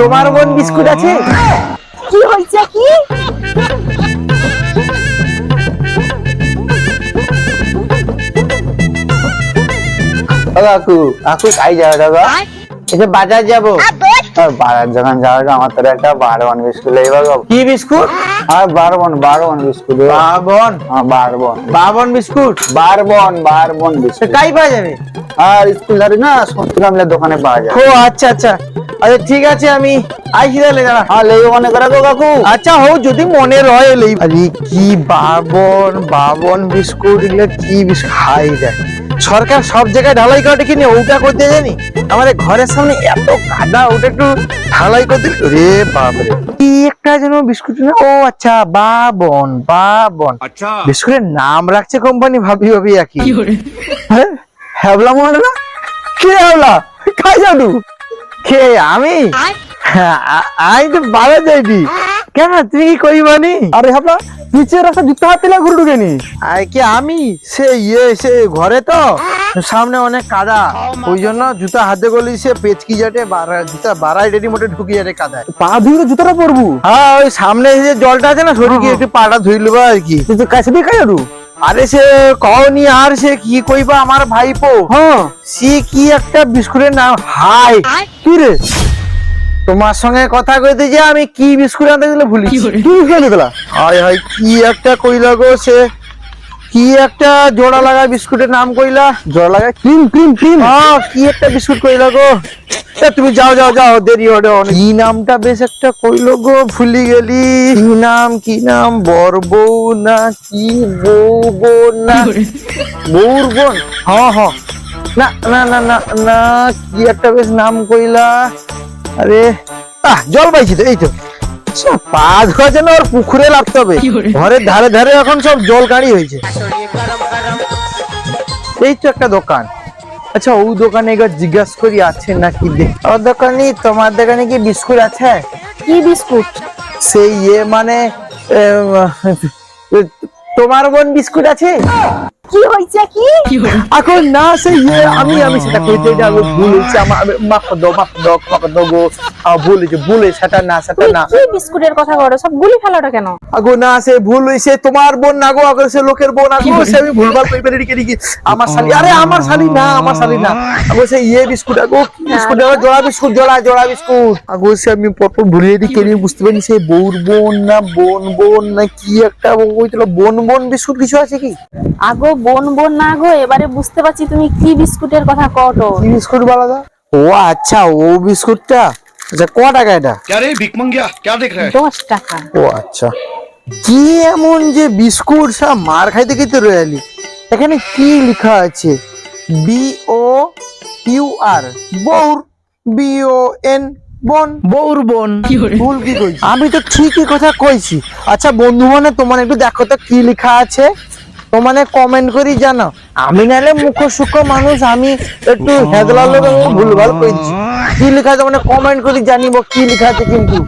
তোমার বোন বিস্কুট আছে? কি হয়েছে কি কাকু কাকু কাই যাওয়াটা গো এটা বাজার যাব। আর বারার যখন যাওয়াটা আমার তোর একটা বারবন বিস্কুট লাগবে কি বিস্কুট? আর বারবন বারবন বিস্কুট বাবন হ্যাঁ bourbon. Bourbon biscuit? Bourbon bourbon biscuit. কাই পাওয়া যাবে? আর স্কুল ধারে না সন্তুরামলের দোকানে পাওয়া যায়। ও আচ্ছা আচ্ছা। আচ্ছা ঠিক আছে আমি আইসি তাহলে দাঁড়া। হ্যাঁ লেই মনে করা তো কাকু। আচ্ছা হোক যদি মনে রয় লেই আরে কি বাবন বাবন বিস্কুট এগুলো কি বিস্কুট? খাই যায় সরকার সব জায়গায় ঢালাই করে কিনে ওটা করতে জানি। আমাদের ঘরের সামনে এত কাদা ওটা একটু ঢালাই করতে রে বাপরে। কি একটা যেন বিস্কুট না? ও আচ্ছা বাবন বাবন। আচ্ছা। বিস্কুটের নাম রাখছে কোম্পানি ভাবি ভাবি একই। হ্যাঁ হ্যাবলা মনে না? কি হ্যাবলা? খাই জাদু কে আমি? হ্যাঁ, আমি তো বাবা যাইবি কেন তুই কি আরে হাবলা নিচে রাখা জুতা হাতে লাগা ঘুরে ঢুকেনি আই কি আমি? সে ইয়ে সে ঘরে তো। সামনে অনেক কাদা। ওই জন্য জুতা হাতে গলি সে পেচকি যাটে বাড়া- জুতা বাড়াই রেডি মোটে ঢুকি যাটে কাদায়। পা ধুয়ে তো জুতাটা পরবু। হ্যাঁ ওই সামনে যে জলটা আছে না শরীর একটু পাটা ধুই লবা আর কি। তুই তো কাছে দিয়ে খাই যাব আরে সে কওনি আর সে কি কইবা আমার ভাইপো? হ্যাঁ। সে কি একটা বিস্কুটের নাম? হাই কি রে? তোমার সঙ্গে কথা কইতে যে আমি কি বিস্কুট আনতে গেলে ভুলি। কি খেয়ে দিলা? হাই হাই কি একটা কইলা গো সে? কি একটা জোড়া লাগা বিস্কুটের নাম কইলা? জোড়া লাগা ক্রিম ক্রিম ক্রিম। হ্যাঁ কি একটা বিস্কুট কইলা গো? তুমি যাও যাও যাও দেরি হবে অনেক। কি নামটা বেশ একটা কইলো গো ভুলি গেলি। কি নাম কি নাম? বর বউ না কি বউ বোন না বউর বোন হ্যাঁ হ্যাঁ না না না না না কি একটা বেশ নাম কইলা। আরে আহ জল পাইছি তো এই তো। সব পা ধোয়া যেন ওর পুকুরে লাগতে হবে? ঘরের ধারে ধারে এখন সব জল গাড়ি হয়েছে। এই তো একটা দোকান। আচ্ছা ওই দোকানে এবার জিজ্ঞাসা করি আছে নাকি ওর দোকানে তোমার দোকানে কি বিস্কুট আছে? কি বিস্কুট? সেই ইয়ে মানে তোমার বোন বিস্কুট আছে? কি হয়েছে কি? এখন না সেই আমি আমি সেটা কইতে যাব ভুল হয়েছে আমার মাফ দাও মাফ দাও মাফ দাও গো। ভুল হয়েছে ভুল সেটা না সেটা না। কি বিস্কুটের কথা করো সব গুলি ফেলোটা কেন? আগো না সে ভুল হইছে তোমার বোন না গো আগো সে লোকের বোন আগো সে আমি ভুলভাল কই পেরে দিকি আমার শালি আরে আমার শালি না আমার শালি না। আগো সে ইয়ে বিস্কুট আগো বিস্কুট জোড়া বিস্কুট জোড়া জোড়া বিস্কুট। আগো সে আমি পরপর ভুলিয়ে দিই কেন বুঝতে পারিনি সে বউর বোন না বোন বোন না কি একটা কইছিল বোন বোন বিস্কুট কিছু আছে কি? আগো বোন বোন না গো এবারে বুঝতে পারছি তুমি কি বিস্কুটের কথা কটো কি বিস্কুট বলা দা ও আচ্ছা ও বিস্কুটটা? আচ্ছা ক টাকা এটা? আরে ভিক মাঙ্গিয়া দেখ রে 10 টাকা। ও আচ্ছা। কি এমন যে বিস্কুট সব মার খাইতে খেতে রয়ালি এখানে কি লেখা আছে? B O U R bour B O N bon. Bourbon ভুল কি কইছি আমি তো ঠিকই কথা কইছি। আচ্ছা বন্ধু বনে তোমার একটু দেখো তো কি লেখা আছে? তোমানে কমেন্ট করি জানো, আমি নাহলে মুখ সুখ মানুষ, আমি একটু হেদলা লোক ভুলভাল করছি কি লেখা আছে মানে কমেন্ট করি জানিব, কি লেখা আছে কিন্তু।